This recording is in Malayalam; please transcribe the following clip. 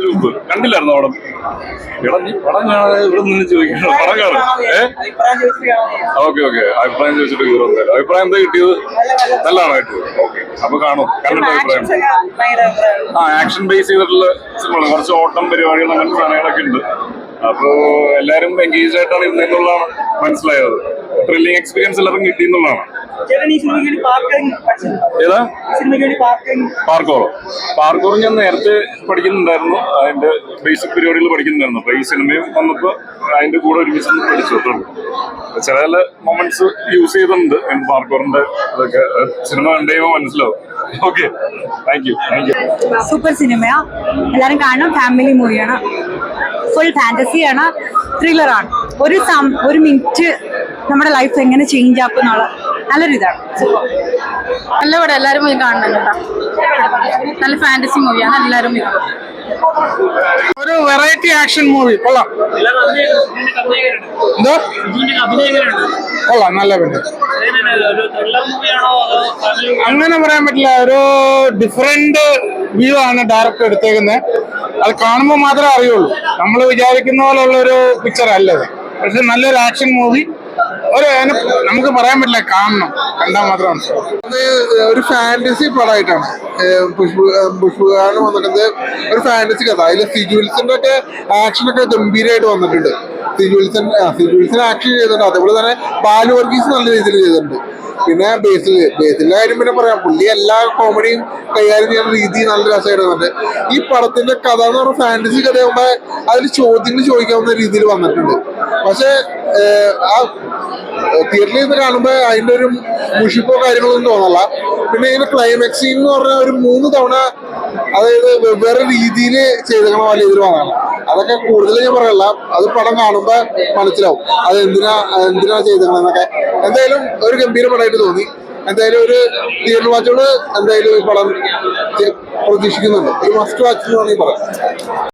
ഗ്രൂപ്പ് കണ്ടില്ലായിരുന്നു എടാ നീ പടം കാണാതെ ഇവിടെ നിന്ന് ചോദിക്കണം പടം കാണും ഓക്കെ ഓക്കെ. അഭിപ്രായം ചോദിച്ചിട്ട് അഭിപ്രായം എന്താ കിട്ടിയത്? നല്ലതാണ് കിട്ടിയത് ഓക്കെ. അപ്പൊ കാണും. കണ്ടിട്ട് അഭിപ്രായം. ആ ആക്ഷൻ ബേസ് ചെയ്തിട്ടുള്ള സിനിമകൾ കുറച്ച് ഓട്ടം പരിപാടികൾ അങ്ങനത്തെ സാധനങ്ങളൊക്കെ ഉണ്ട്. അപ്പോ എല്ലാരും എൻഗേജ് ആയിട്ടാണ് ഇരുന്നെന്നുള്ളതാണ് മനസ്സിലായത്. ത്രില്ലിംഗ് എക്സ്പീരിയൻസ് എല്ലാവർക്കും കിട്ടി എന്നുള്ളതാണ് ഏതാ? പാർക്കോറോ. പാർക്കോർ ഞാൻ നേരത്തെ പഠിക്കുന്നുണ്ടായിരുന്നു. അതിന്റെ ബേസിക് പരിപാടികൾ പഠിക്കുന്നുണ്ടായിരുന്നു. അപ്പൊ ഈ സിനിമയും വന്നപ്പോ അതിന്റെ കൂടെ ഒരു ഒന്ന് പഠിച്ചു ഉള്ളൂ. ചില ചില മൊമെന്റ്സ് യൂസ് ചെയ്തിട്ടുണ്ട്. പാർക്കോറിന്റെ അതൊക്കെ സിനിമ കണ്ടുകഴിയുമ്പോൾ മനസ്സിലാവും. Okay thank you thank you super സിനിമയാ. എല്ലാരും കാണണം. ഫാമിലി മൂവിയാണ് ഫുൾ ഫാന്റസിയാണ് ത്രില്ലറാണ് ഒരു സം ഒരു മിനിറ്റ് നമ്മുടെ ലൈഫ് എങ്ങനെ ചേഞ്ച് ആക്കും എന്നുള്ള നല്ലൊരു ഇതാണ്. നല്ല പടം. എല്ലാവരും പോയി കാണണം കേട്ടോ. നല്ല ഫാന്റസി മൂവിയാണ് എല്ലാവരും പോയി ഒരു വെറൈറ്റി ആക്ഷൻ മൂവി കൊള്ളാം. എന്തോ? കൊള്ളാം. നല്ല പിന്നെ അങ്ങനെ പറയാൻ പറ്റില്ല. ഒരു ഡിഫറെന്റ് വ്യൂ ആണ് ഡയറക്ടർ എടുത്തേക്കുന്നത് അത് കാണുമ്പോൾ മാത്രമേ അറിയുള്ളൂ. നമ്മൾ വിചാരിക്കുന്ന പോലുള്ള ഒരു പിക്ചർ അല്ലത് പക്ഷെ നല്ലൊരു ആക്ഷൻ മൂവി ഒരു നമുക്ക് പറയാൻ പറ്റില്ല കാണണം. കണ്ടാൽ മാത്രം ഒരു ഫാന്റസി പടമായിട്ടാണ്. പുഷ്പകാലം വന്നിട്ടത് ഒരു ഫാന്റസി കഥ. അതിൽ സിജുവിൽസിന്റെ ഒക്കെ ആക്ഷനൊക്കെ ഗംഭീരമായിട്ട് വന്നിട്ടുണ്ട്. സിജു വിൽസൺ ആ, സിജു വിൽസൺ ആക്ഷൻ ചെയ്തിട്ടുണ്ട്. അതേപോലെ തന്നെ ബാലു വർഗീസ് നല്ല രീതിയിൽ ചെയ്തിട്ടുണ്ട്. പിന്നെ ബേസിൽ ബേസിലെ കാര്യം പിന്നെ പറയാം. പുള്ളി എല്ലാ കോമഡിയും കൈകാര്യം ചെയ്യുന്ന രീതി നല്ല രസമായിട്ട് ഈ പടത്തിന്റെ കഥ എന്ന് പറഞ്ഞ ഫാന്റസി കഥയാകുമ്പോൾ അതിൽ ചോദ്യങ്ങൾ ചോദിക്കാവുന്ന രീതിയിൽ വന്നിട്ടുണ്ട്. പക്ഷേ ആ തിയേറ്ററിൽ നിന്ന് കാണുമ്പോൾ അതിന്റെ ഒരു മുഷിപ്പോ കാര്യങ്ങളൊന്നും തോന്നല്ല. പിന്നെ ഇതിന് ക്ലൈമാക്സ് എന്ന് പറഞ്ഞ ഒരു മൂന്ന് തവണ അതായത് വെവ്വേറെ രീതിയിൽ ചെയ്തേക്കണ പോലെ ഇതിൽ വന്നതാണ്. അതൊക്കെ കൂടുതൽ ഞാൻ പറയല്ല അത് പടം കാണുമ്പോൾ മനസ്സിലാവും. അത് എന്തിനാ എന്തിനാ ചെയ്തേക്കണെന്നൊക്കെ. എന്തായാലും ഒരു ഗംഭീര പടമായിട്ട് തോന്നി. എന്തായാലും ഒരു തിയേറ്റർ വാച്ചുകൾ എന്തായാലും ഈ പടം പ്രതീക്ഷിക്കുന്നുണ്ട്. ഒരു മസ്റ്റ് വാച്ച് എന്ന് വേണമെങ്കിൽ പറയാം.